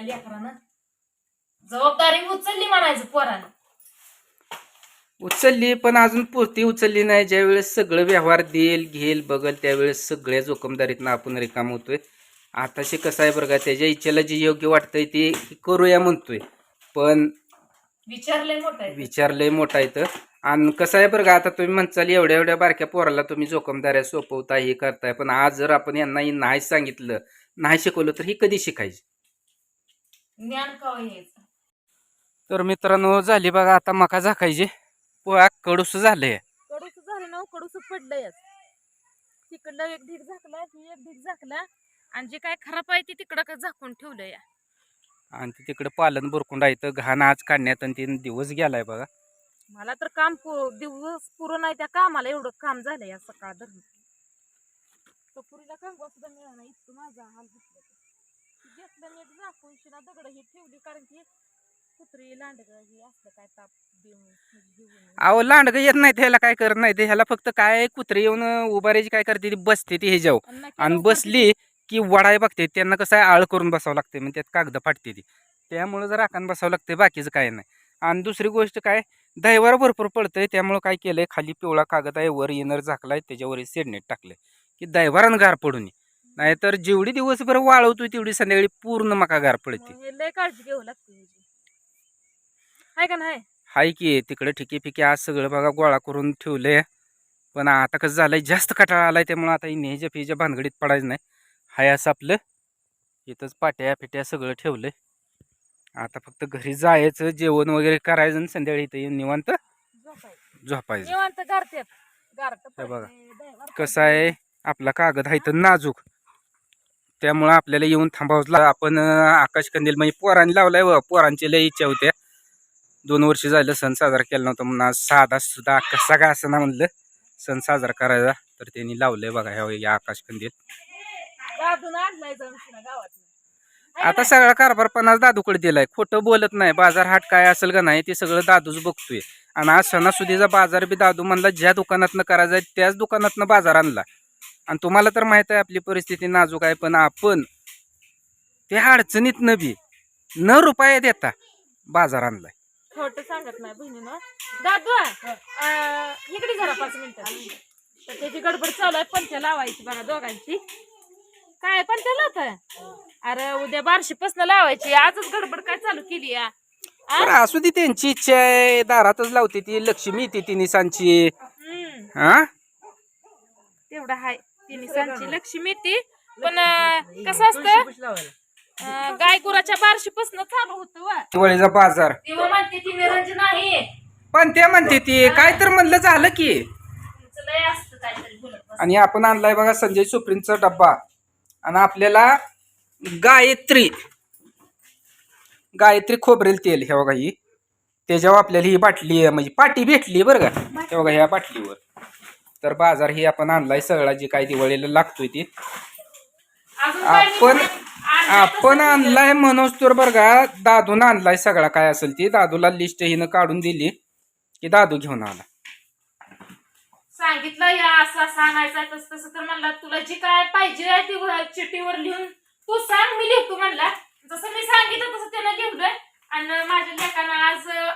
केलं लेकरानं. जबाबदारी उचलली म्हणायचं पोरानं. उचलली पण अजून पुरती उचलली नाही. ज्या वेळेस सगळं व्यवहार देईल घेईल बघल त्यावेळेस सगळ्या जोखमदारीतनं आपण रिकाम होतोय. आताशी कसं आहे बरं का त्याच्या इच्छेला जे योग्य वाटतंय ते करूया म्हणतोय. पण विचारलंय मोठं आहे. विचार लय मोठा इथं. आणि कसं आहे बरं का आता तुम्ही म्हणचाल एवढ्या एवढ्या बारक्या पोराला तुम्ही जोखमदाऱ्या सोपवता हे करताय. पण आज जर आपण यांना हे नाही सांगितलं नाही शिकवलं तर ही कधी शिकायची? ज्ञान कवा यायचं तर मित्रांनो झाली बघा आता मका झाकायची. पोळा कडूस झालंय. कडूस झालं ना कडूस पडलंयच तिकडलं एक ढीक झाकला ही एक ढीक झाकला आणि जे काय खराब आहे ते तिकडं का झाकून ठेवलं या. आणि ते तिकडे पालन बुरकुंडा इथं घाण आज काढण्यात आणि तीन दिवस गेलाय बघा. मला तर काम पु- दिवस पुरं नाही त्या कामाला एवढं काम झालं या सकाळ धरून. पुरीला कंगवा सुद्धा मिळाला इतकं माझा हाल घेतलं नीट झाकून शिना दगड ही ठेवली कारण की कुत्री लांडग ही असलं काय ताप देऊन घेऊन. अहो लांडग येत नाही ह्याला काय करत नाही ते ह्याला फक्त काय कुत्रे येऊन उभारायची काय करते ती बसते ती आणि नाही आणि बसली की वडाय बघते त्यांना कसं आहे आळ करून बसावं लागते म्हणजे त्यात कागद फाटते ती. त्यामुळं जर राखण बसावं लागते बाकीचं काय नाही. आणि दुसरी गोष्ट काय दहीवर भरपूर पडतंय त्यामुळं काय केलंय खाली पिवळा कागद आहे वर इनर झाकलाय त्याच्यावर सेडनेट टाकलंय. की दहीवारानं गार पडू नये. नाहीतर जेवढी दिवसभर वाळवतोय तेवढी संध्याकाळी पूर्ण मका गार पडते. लय काळजी घ्यावं लागते ह्याची. हाय का नाही? हाय की तिकडे ठिके फिके आज सगळं बघा गोळा करून ठेवलंय. पण आता कसं झालंय जास्त कटाळा आलाय त्यामुळे आता नेहच्या फिच्या भानगडीत पडायचं नाही. हाय असं आपलं. इथंच पाट्या फिट्या सगळं ठेवलंय. आता फक्त घरी जायचं जेवण वगैरे करायचं आणि संध्याकाळी इथं येऊन निवांत झोपायचं. निवांत हे बघा. कसं आहे आपला कागद आहे तर नाजूक. त्यामुळं आपल्याला येऊन थांबावंच लाग आपण आकाश कंदील म्हणजे पोरांनी लावलाय व पोरांची लय इच्छा होत्या दोन वर्ष झालं सण साजरा केला नव्हता म्हणून आज साधा सुद्धा कसा का असं ना म्हणलं. सण साजरा करायचा तर त्यांनी लावलंय बघा ह्या या आकाश कंदील. आता सगळा कारभार पन्नास दादूकडे दिलाय. खोटं बोलत नाही. बाजार हाट काय असेल का नाही ते सगळं दादूच बघतोय. आणि आज सणासुदीचा बाजार बी दादू म्हणला ज्या दुकानातनं करायचा त्याच दुकानातनं बाजार आणला. आणि तुम्हाला तर माहीत आहे आपली परिस्थिती नाजूक आहे पण आपण त्या अडचणीत न बी न रुपये देता बाजार आणलाय. खोट सांगत नाही बहिणीनं दादू अं, इकडे जरा पाच मिनिटं. तर त्याची गडबड चालू आहे पंच लावायची बघा दोघांची. काय पंच लावत अरे उद्या बारशीपासून लावायची. आजच गडबड काय चालू केली या? असू दे त्यांची इच्छा आहे. दारातच लावते ती. लक्ष्मी येते ती निसांची. हम्म. हा? तेवढं हाय. तिने सांगची लक्ष्मी ती. पण कसं असतं अं, गाय गुराच्या बारशीपासून चालू होतं वा. दिवाळीचा बाजार. तेव्हा म्हणते ती निरंजन आहे. पण ते म्हणते ती काय तर म्हणलं झालं की. तिचं लय असतं काहीतरी बोलत बस. आणि आपण आणलाय बघा संजय सुप्रीमचा डब्बा. आणि आपल्याला गायत्री. गायत्री खोबरेल तेल हे बघा ही. त्याच्यावर आपल्याला ही बाटली आहे, म्हणजे पाटी भेटली बरं का. हे बघा ह्या बाटलीवर. तर बाजार ही आपण आणलाय सगळा जी काय दिवाळीला लागतोय ती. आपण आपण आणलाय म्हणूच तर बरं का दादून आणलाय सगळा काय असेल ती. दादूला लिस्ट हिनं काढून दिली की दादू घेऊन आला. सांगितलं या असं असं आणायचं तसं तसं तर म्हणला तुला जी काय पाहिजे आहे ती चिठ्ठीवर लिहून तू सांग मी लिहतो म्हणला. जसं मी सांगितलं तसं त्यानं लिहिलंय आणि माझ्या लेकानं आज अं,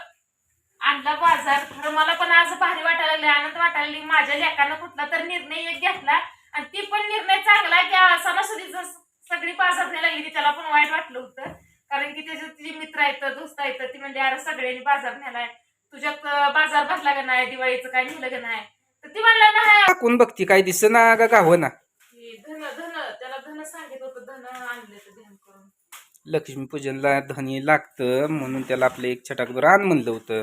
आणला बाजार खरं मला पण आज भारी वाटायला लागले आनंद वाटायला लागले माझ्या लेकानं कुठला तर निर्णय एक घेतला आणि ती पण निर्णय चांगला की सणासुदीचं सगळी बाजार न्यायला लागली त्याला पण वाईट वाटलं होतं. कारण की त्याचे तिचे मित्र आहेत दोस्त आहेत ती म्हणजे अरे सगळ्यांनी बाजार नेलाय. तुझ्यात बाजार भरला का नाही? दिवाळीचं काय नेलं का नाही? तर ती म्हणला नाही. टाकून बघती काय दिसना का गावना की धन धन त्याला धन सांगितलं होतं. धन आणले तर ध्यान करून. लक्ष्मीपूजनला धनी लागतं म्हणून त्याला आपलं एक छटाकभर आण म्हणलं होतं.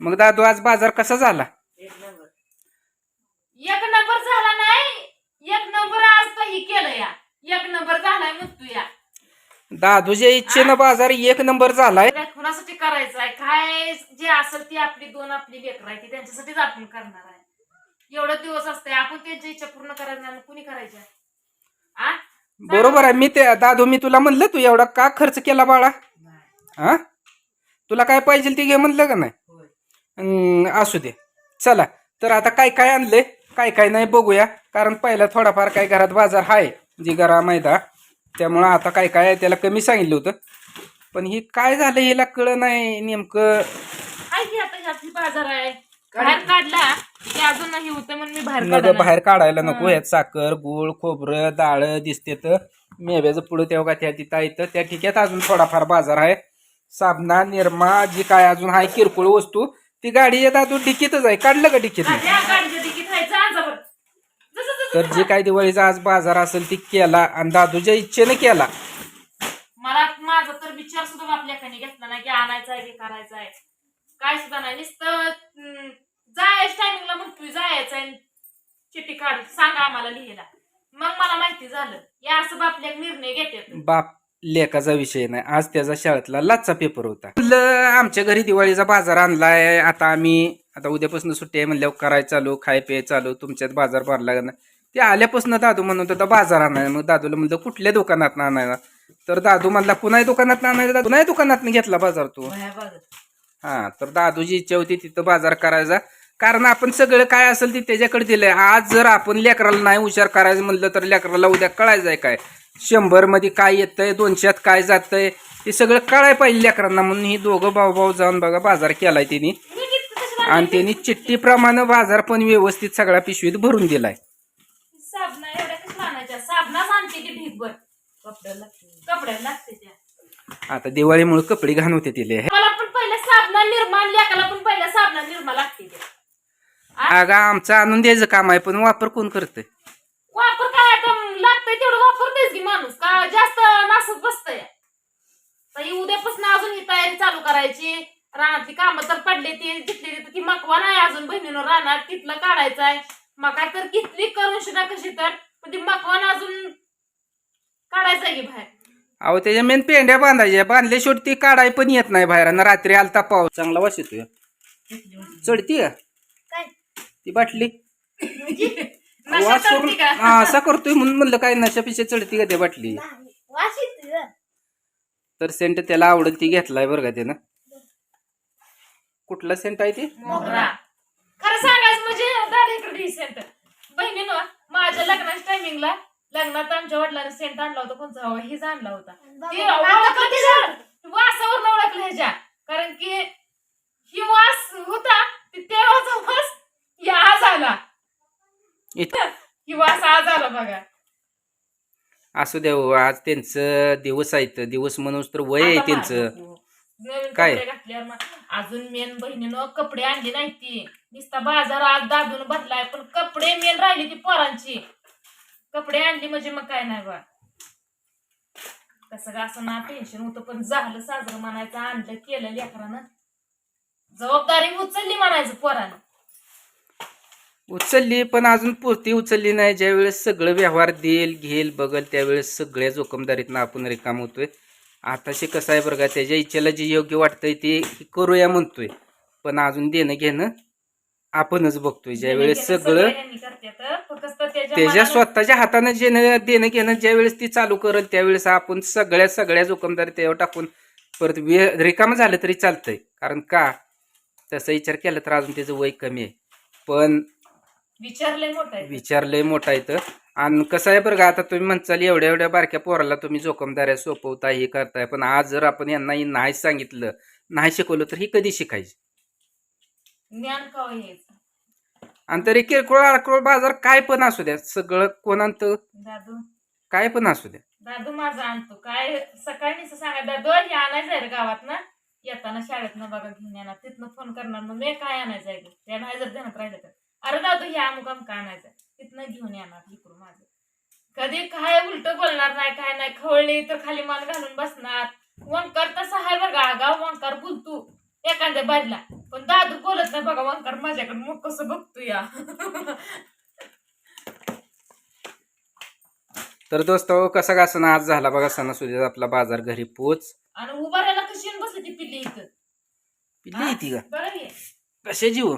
मग दादू आज बाजार कसा झाला? एक नंबर. झाला नाही एक नंबर आज तर ही केलं या. एक नंबर झालाय म्हणतो या. दादूच्या इच्छेनं बाजार एक नंबर झालाय. कुणासाठी करायचं आहे काय जे असेल ती आपली दोन आपली लेकर आहे ती त्यांच्यासाठीच आपण करणार आहे. एवढं दिवस असते आपण त्यांची इच्छा पूर्ण करायची मग कुणी करायच्या आ? बरोबर आहे मी ते दादू मी तुला म्हणलं तू एवढा का खर्च केला बाळा? हा तुला काय पाहिजे ते घे म्हणलं का नाही? असू दे. चला तर आता काय काय आणलंय काय काय नाही बघूया. कारण पहिला थोडाफार काय घरात बाजार हाय जी गरा मैदा. त्यामुळं आता काय काय आहे त्याला कमी सांगितलं होतं. पण ही काय झालं हिला कळ नाही नेमकं. हाय की आता ह्यातली बाजार आहे. बाहेर काढला की अजून नाही होतं म्हणून मी बाहेर नग काढला बाहेर काढायला नको हा. यात. साखर गुळ खोबरं डाळ दिसते तर. मेव्याचं पुढं तेव्हा त्या तिथं येतं त्या ठिकाणात अजून थोडाफार बाजार आहे. साबणा निरमा जी काय अजून आहे किरकोळ वस्तू ती गाडी येत अजून डिकीतच आहे. काढलं का डिकीत? तर जा. काय दिवाळीचा आज बाजार असेल ती केला आणि दादूच्या इच्छेने केला. मला माझा तर विचार सुद्धा बापल्याखाने घेतला नाही की आणायचा आहे की करायचा आहे. काय सुद्धा नाही. नुसतं जायच टायमिंगला म्हणतोय जायचं आहे. चिठ्ठी काढ सांगा आम्हाला लिहायला. मग मला माहिती झालं. या असं बापल्याक निर्णय घेतात बाप लेखाचा विषय नाही. आज त्याचा शाळेतला लाचचा पेपर होता. म्हणलं, आमच्या घरी दिवाळीचा बाजार आणलाय. आता आम्ही आता उद्यापासून सुट्टी आहे म्हणल्यावर करायचं चालू खाय पेय चालू तुमच्यात बाजार भरला नाही? ते आल्यापासून दादू म्हणत होता बाजार आणाय मग दादूला म्हणलं कुठल्या दुकानात आणायला? तर दादू म्हणला कुणाही दुकानात आणायला दादू? नाही दुकानात घेतला बाजार तू. हा तर दादूची इच्छा होती तिथं बाजार करायचा. कारण आपण सगळं काय असेल ते त्याच्याकडे दिलंय. आज जर आपण लेकराला नाही हुशार करायचं म्हणलं तर लेकराला उद्या कळायचंय काय? शंभरमध्ये काय येतंय दोनशेत काय जातंय ते सगळं कळाय पाहिजे लेकरांना म्हणून ही दोघं भाऊ भाऊ जाऊन बघा बाजार केलाय त्यांनी आणि त्यांनी चिठ्ठीप्रमाणे बाजार पण व्यवस्थित सगळ्या पिशवीत भरून दिलाय. आता दिवाळीमुळे कपडे घाण होते तिले. अगं आमचं आणून द्यायचं काम आहे पण वापर कोण करतंय? वापर लागतंय तेवढं वापरतेच की माणूस. का जास्त नासत बसतंय? उद्यापासून अजून ही तयारी चालू करायची. रानातली कामं तर पडले ती जिथली ती मकवा नाही अजून बहिणीनं रानात तिथलं काढायचं आहे मका तर कितली करून शिना कशी तर पण ती मकवान अजून काढायचं आहे की बाहेर. अहो त्याच्या मेन पेंड्या बांधायच्या. बांधल्या शेवटी ती काढाय पण येत नाही बाहेर. आणि रात्री आलता पाऊस. चांगला वास येतोय. चढती का? ती बाटली. नशा वास चढती करून का? हा, असा करतोय म्हणून म्हणलं काय नशा पिशा चढती का ते बाटली. तर सेंट त्याला आवडेल ती घेतलाय बरं का त्यानं. कुठला सेंट आहे ते? मोगरा. खरं सांगायचं म्हणजे दाढीकडे सेंट बहिणीनं माझ्या लग्नाच्या टायमिंगला लग्नात आमच्या वडिलांनी सेंट आणला होता कोणचा हवा हेच आणला होता ते ओळखलं ह्याच्या कारण की ही वास होता ते तेव्हाचा वास या आज आला इत- ही वास आज आला बघा. असू द्या हो, आज त्यांचं दिवस आहेत दिवस म्हणून तर वय आहे आता त्यांचं. नवीन काय? कपडे घातल्यावर मग अजून मेन बहिणीनं कपडे आणले नाही ती. नुसता बाजार आज दादून भरलाय पण कपडे मेन राहिली ती पोरांची. कपडे आणली म्हणजे मग काय नाही बा. कसं का असं ना टेन्शन होतं पण झालं साजरं म्हणायचं आणलं केलं लेकरानं. जबाबदारी उचलली म्हणायचं पोरानं. उचलली पण अजून पुरती उचलली नाही. ज्यावेळेस सगळं व्यवहार देईल घेईल बघल त्यावेळेस सगळ्या जोखमदारीतनं आपण रिकाम होतोय. आताशी कसं आहे बरं का त्याच्या इच्छेला जे योग्य वाटतंय ते करूया म्हणतोय. पण अजून देणं घेणं आपणच बघतोय. ज्यावेळेस सगळं त्याच्या स्वतःच्या हाताने जे देणं घेणं ज्यावेळेस ती चालू करेल त्यावेळेस आपण सगळ्या सगळ्या जोखमदारी त्यावर टाकून परत वे रिकामं झालं तरी चालतंय. कारण का? तसा विचार केला तर अजून त्याचं वय कमी आहे. पण विचारलंय मोठं आहे विचार लय मोठा आहे तर आणि कसं आहे बरं का आता तुम्ही म्हणचाल एवढ्या एवढ्या बारक्या पोराला तुम्ही जोखमदाऱ्या सोपवता हे करताय. पण आज जर आपण यांना हे नाही सांगितलं नाही शिकवलं तर ही कधी शिकायची? ज्ञान कवा यायचं आणि तरी किरकोळ अडकोळ बाजार काय पण असू द्या सगळं कोणांत दादू. काय पण असू द्या. दादू माझा आणतो. काय सकाळी नुसतं सांगा दादू हे आणायचं आहे रे गावात ना. येताना शाळेत बघा घेऊन येणार तिथनं फोन करणार मग मी काय आणायचं आहे? त्या नाही जर ध्यानात राहिलं तर. अरे दादू हे अमुक अमुक आणायचं. तिथनं घेऊन येणार इकडून माझं. कधी काय उलट बोलणार नाही काय नाही. खवळली तर खाली मान घालून बसणार. वंकर तसा आहे बघा आगाव वंकर बोलतो एखाद्या बाजला पण दादू बोलत नाही बघा वंकर माझ्याकडे मग कसं बघतो या. तर दोस्त कसा का सण आज झाला बघा सणासुदीचा आपला बाजार घरी पोच. आणि उभारायला कशी येऊन बसली ती पिल्ली इथं? पिल्ली येते का बरं कशा जीव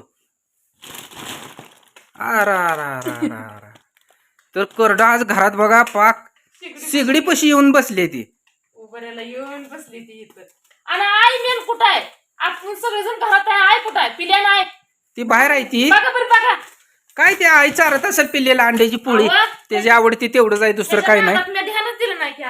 आरा आरा आरा आरा आरा. तर करडा आज घरात बघा पाक सिगडी पशी येऊन बसली ती. उभारायला येऊन बसली ती इथं. आणि आई मेन कुठं आहे? आपण सगळेजण घरात आहे आई कुठं आहे? पिल्या नाही. ती बाहेर आहे ती. बघा बरं बघा. काय ते आई चारत असेल पिल्लेला अंड्याची पोळी? अहो, त्याची आवडती तेवढंच आहे दुसरं काय नाही. ध्यानच दिलं की